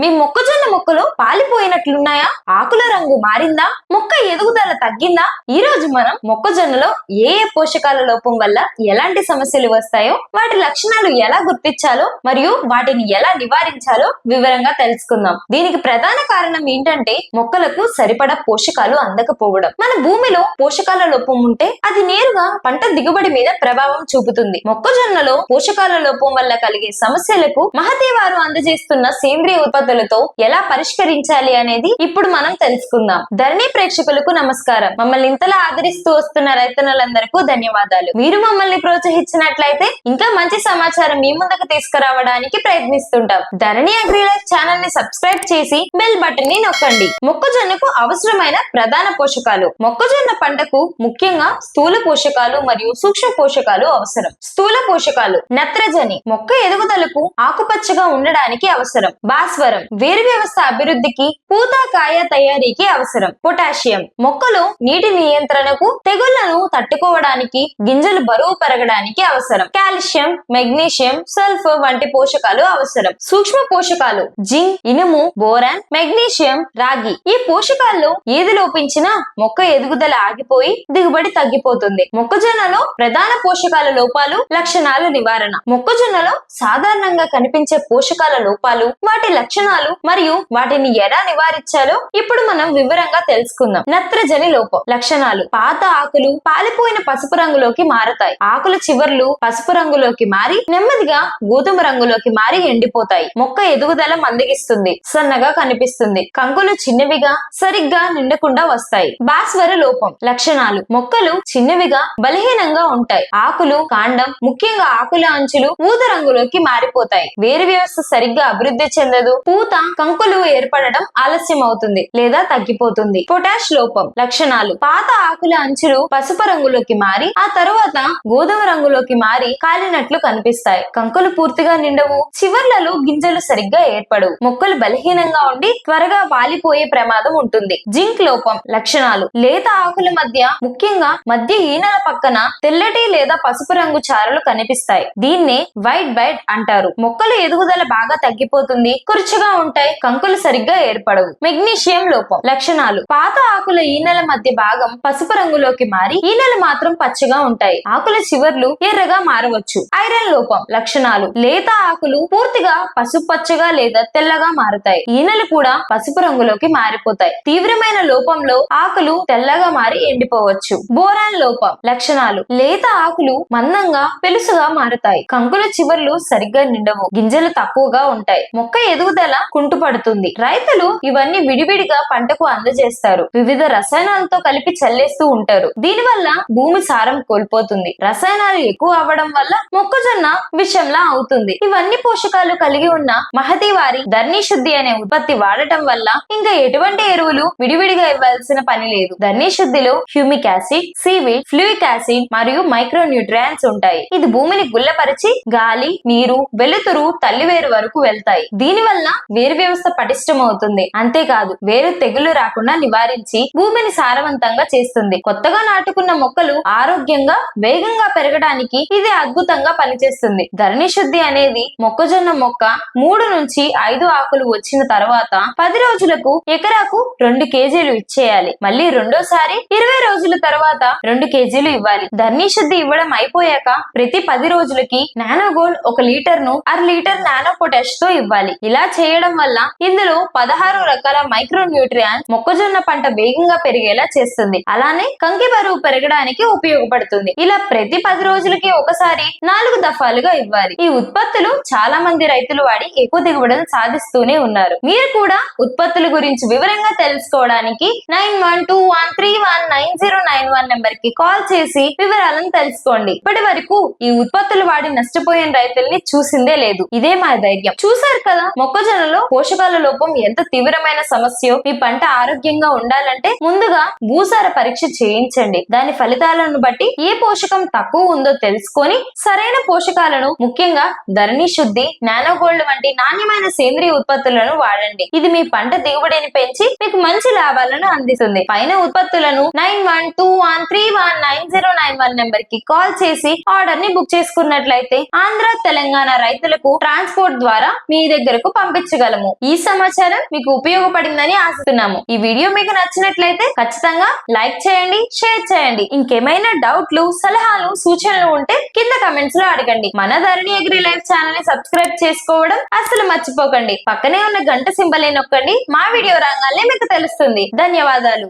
మీ మొక్కజొన్న మొక్కలు పాలిపోయినట్లున్నాయా? ఆకుల రంగు మారిందా? మొక్క ఎదుగుదల తగ్గిందా? ఈ రోజు మనం మొక్కజొన్నలో ఏ ఏ పోషకాల లోపం వల్ల ఎలాంటి సమస్యలు వస్తాయో వాటి లక్షణాలు ఎలా గుర్తించాలో మరియు వాటిని ఎలా నివారించాలో వివరంగా తెలుసుకుందాం. దీనికి ప్రధాన కారణం ఏంటంటే మొక్కలకు సరిపడా పోషకాలు అందకపోవడం. మన భూమిలో పోషకాల లోపం ఉంటే అది నేరుగా పంట దిగుబడి మీద ప్రభావం చూపుతుంది. మొక్కజొన్నలో పోషకాల లోపం వల్ల కలిగే సమస్యలకు మహతే వారు అందజేస్తున్న సేంద్రియ ఉత్పత్తి ఉత్పత్తులతో ఎలా పరిష్కరించాలి అనేది ఇప్పుడు మనం తెలుసుకుందాం. ధరణి ప్రేక్షకులకు నమస్కారం. మమ్మల్ని ఇంతలా ఆదరిస్తూ వస్తున్న రైతన్నలందరికీ ధన్యవాదాలు. మీరు మమ్మల్ని ప్రోత్సహించినట్లయితే ఇంకా మంచి సమాచారం మీ ముందుకు తీసుకురావడానికి ప్రయత్నిస్తుంటాం. ధరణి అగ్రిలైఫ్ ఛానల్ని సబ్స్క్రైబ్ చేసి బెల్ బటన్ని నొక్కండి. మొక్కజొన్నకు అవసరమైన ప్రధాన పోషకాలు. మొక్కజొన్న పంటకు ముఖ్యంగా స్థూల పోషకాలు మరియు సూక్ష్మ పోషకాలు అవసరం. స్థూల పోషకాలు. నత్రజని. మొక్క ఎదుగుదలకు ఆకుపచ్చగా ఉండడానికి అవసరం. భాస్వరం వేరు వ్యవస్థ అభివృద్ధికి పూత కాయ తయారీకి అవసరం. పొటాషియం. మొక్కలు నీటి నియంత్రణకు తెగుళ్ళను తట్టుకోవడానికి గింజలు బరువు పెరగడానికి అవసరం. కాల్షియం మెగ్నీషియం సల్ఫర్ వంటి పోషకాలు అవసరం. సూక్ష్మ పోషకాలు. జింక్ ఇనుము బోరాన్ మెగ్నీషియం రాగి. ఈ పోషకాల్లో ఏది లోపించినా మొక్క ఎదుగుదల ఆగిపోయి దిగుబడి తగ్గిపోతుంది. మొక్కజొన్నలో ప్రధాన పోషకాల లోపాలు లక్షణాలు నివారణ. మొక్కజొన్నలో సాధారణంగా కనిపించే పోషకాల లోపాలు వాటి లక్షణాలు మరియు వాటిని ఎలా నివారించాలో ఇప్పుడు మనం వివరంగా తెలుసుకుందాం. నత్రజని లోపం లక్షణాలు పాత ఆకులు పాలిపోయిన పసుపు రంగులోకి మారతాయి. ఆకుల చివర్లు పసుపు రంగులోకి మారి నెమ్మదిగా గోధుమ రంగులోకి మారి ఎండిపోతాయి. మొక్క ఎదుగుదల మందగిస్తుంది సన్నగా కనిపిస్తుంది. కంకులు చిన్నవిగా సరిగ్గా నిండకుండా వస్తాయి. భాస్వర లోపం లక్షణాలు మొక్కలు చిన్నవిగా బలహీనంగా ఉంటాయి. ఆకులు కాండం ముఖ్యంగా ఆకుల అంచులు ఊద రంగులోకి మారిపోతాయి. వేరు వ్యవస్థ సరిగ్గా అభివృద్ధి చెందదు. పూత కంకులు ఏర్పడడం ఆలస్యం అవుతుంది లేదా తగ్గిపోతుంది. పొటాష్ లోపం లక్షణాలు. పాత ఆకుల అంచులు పసుపు రంగులోకి మారి ఆ తరువాత గోధుమ రంగులోకి మారి కాలినట్లు కనిపిస్తాయి. కంకులు పూర్తిగా నిండవు చివర్లలో గింజలు సరిగ్గా ఏర్పడవు. మొక్కలు బలహీనంగా ఉండి త్వరగా వాలిపోయే ప్రమాదం ఉంటుంది. జింక్ లోపం లక్షణాలు. లేత ఆకుల మధ్య ముఖ్యంగా మధ్య ఈనెల పక్కన తెల్లటి లేదా పసుపు రంగు చారలు కనిపిస్తాయి. దీన్నే వైట్ బైట్ అంటారు. మొక్కల ఎదుగుదల బాగా తగ్గిపోతుంది. కురుచుగా ఉంటాయి కంకులు సరిగ్గా ఏర్పడవు. మెగ్నీషియం లోపం. లక్షణాలు. పాత ఆకుల ఈనెల మధ్య భాగం పసుపు రంగులోకి మారి ఈనెలు మాత్రం పచ్చగా ఉంటాయి. ఆకుల చివర్లు ఎర్రగా మారవచ్చు. ఐరన్ లోపం. లక్షణాలు. లేత ఆకులు పూర్తిగా పసుపు పచ్చగా లేదా తెల్లగా మారుతాయి. ఈనెలు కూడా పసుపు రంగులోకి మారిపోతాయి. తీవ్రమైన లోపంలో ఆకులు తెల్లగా మారి ఎండిపోవచ్చు. బోరాన్ లోపం. లక్షణాలు. లేత ఆకులు మందంగా పెలుసుగా మారుతాయి. కంకుల చివర్లు సరిగ్గా నిండవు. గింజలు తక్కువగా ఉంటాయి. మొక్క ఎదుగుదల కుంటుపడుతుంది. రైతులు ఇవన్నీ విడివిడిగా పంటకు అందజేస్తారు. వివిధ రసాయనాలతో కలిపి చల్లేస్తూ ఉంటారు. దీనివల్ల భూమి సారం కోల్పోతుంది. రసాయనాలు ఎక్కువ అవ్వడం వల్ల మొక్కజొన్న విషంలా అవుతుంది. ఇవన్నీ పోషకాలు కలిగి ఉన్న మహతి వారి ధర్ని శుద్ధి అనే ఉత్పత్తి వాడటం వల్ల ఇంకా ఎటువంటి ఎరువులు విడివిడిగా ఇవ్వాల్సిన పని లేదు. ధర్ని శుద్ధిలో humic acid seaweed fulvic acid మరియు మైక్రో న్యూట్రియన్స్ ఉంటాయి. ఇది భూమిని గుల్లపరిచి గాలి నీరు వెలుతురు తల్లివేరు వరకు వెళ్తాయి. దీని వల్ల వేరు వ్యవస్థ పటిష్టమవుతుంది. అంతేకాదు వేరు తెగులు రాకుండా నివారించి భూమిని సారవంతంగా చేస్తుంది. కొత్తగా నాటుకున్న మొక్కలు ఆరోగ్యంగా వేగంగా పెరగడానికి ఇది అద్భుతంగా పనిచేస్తుంది. ధరణి శుద్ధి అనేది మొక్కజొన్న మొక్క మూడు నుంచి ఐదు ఆకులు వచ్చిన తర్వాత పది రోజులకు ఎకరాకు రెండు కేజీలు ఇచ్చేయాలి. మళ్ళీ రెండోసారి ఇరవై రోజుల తర్వాత రెండు కేజీలు ఇవ్వాలి. ధరణి శుద్ధి ఇవ్వడం అయిపోయాక ప్రతి పది రోజులకి నానో గోల్డ్ ఒక లీటర్ను అర లీటర్ నానో పొటాష్తో ఇవ్వాలి. ఇలా చేయడం వల్ల ఇందులో పదహారు రకాల మైక్రో న్యూట్రియాన్స్ మొక్కజొన్న పంట వేగంగా పెరిగేలా చేస్తుంది. అలానే కంకి బరువు పెరగడానికి ఉపయోగపడుతుంది. ఇలా ప్రతి పది రోజులకి ఒకసారి నాలుగు దఫాలుగా ఇవ్వాలి. ఈ ఉత్పత్తులు చాలా మంది రైతులు వాడి ఎక్కువ దిగుబడులు సాధిస్తూనే ఉన్నారు. మీరు కూడా ఉత్పత్తుల గురించి వివరంగా తెలుసుకోవడానికి nine one two one three one nine zero nine one నెంబర్కి కాల్ చేసి వివరాలను తెలుసుకోండి. ఇప్పటి వరకు ఈ ఉత్పత్తులు వాడి నష్టపోయిన రైతుల్ని చూసిందే లేదు. ఇదే మా ధైర్యం. చూసారు కదా మొక్కజొన్న మొక్కజొన్నలో పోషకాల లోపం ఎంత తీవ్రమైన సమస్య మీ పంట ఆరోగ్యంగా ఉండాలంటే ముందుగా భూసార పరీక్ష చేయించండి. దాని ఫలితాలను బట్టి ఏ పోషకం తక్కువ ఉందో తెలుసుకొని సరైన పోషకాలను ముఖ్యంగా ధరణి శుద్ధి నానో గోల్డ్ వంటి నాణ్యమైన సేంద్రియ ఉత్పత్తులను వాడండి. ఇది మీ పంట దిగుబడిని పెంచి మీకు మంచి లాభాలను అందిస్తుంది. పైన ఉత్పత్తులను nine one two one three one nine zero nine one నెంబర్కి కాల్ చేసి ఆర్డర్ని బుక్ చేసుకున్నట్లయితే ఆంధ్ర తెలంగాణ రైతులకు ట్రాన్స్పోర్ట్ ద్వారా మీ దగ్గరకు పంపించ అందించగలము ఈ సమాచారం మీకు ఉపయోగపడిందని ఆశిస్తున్నాము. ఈ వీడియో మీకు నచ్చినట్లయితే ఖచ్చితంగా లైక్ చేయండి షేర్ చేయండి. ఇంకేమైనా డౌట్లు సలహాలు సూచనలు ఉంటే కింద కమెంట్స్లో అడగండి. మన ధరణి అగ్రి లైఫ్ ఛానల్ని సబ్స్క్రైబ్ చేసుకోవడం అసలు మర్చిపోకండి. పక్కనే ఉన్న గంట సింబల్ నొక్కండి మా వీడియో రంగాలే మీకు తెలుస్తుంది. ధన్యవాదాలు.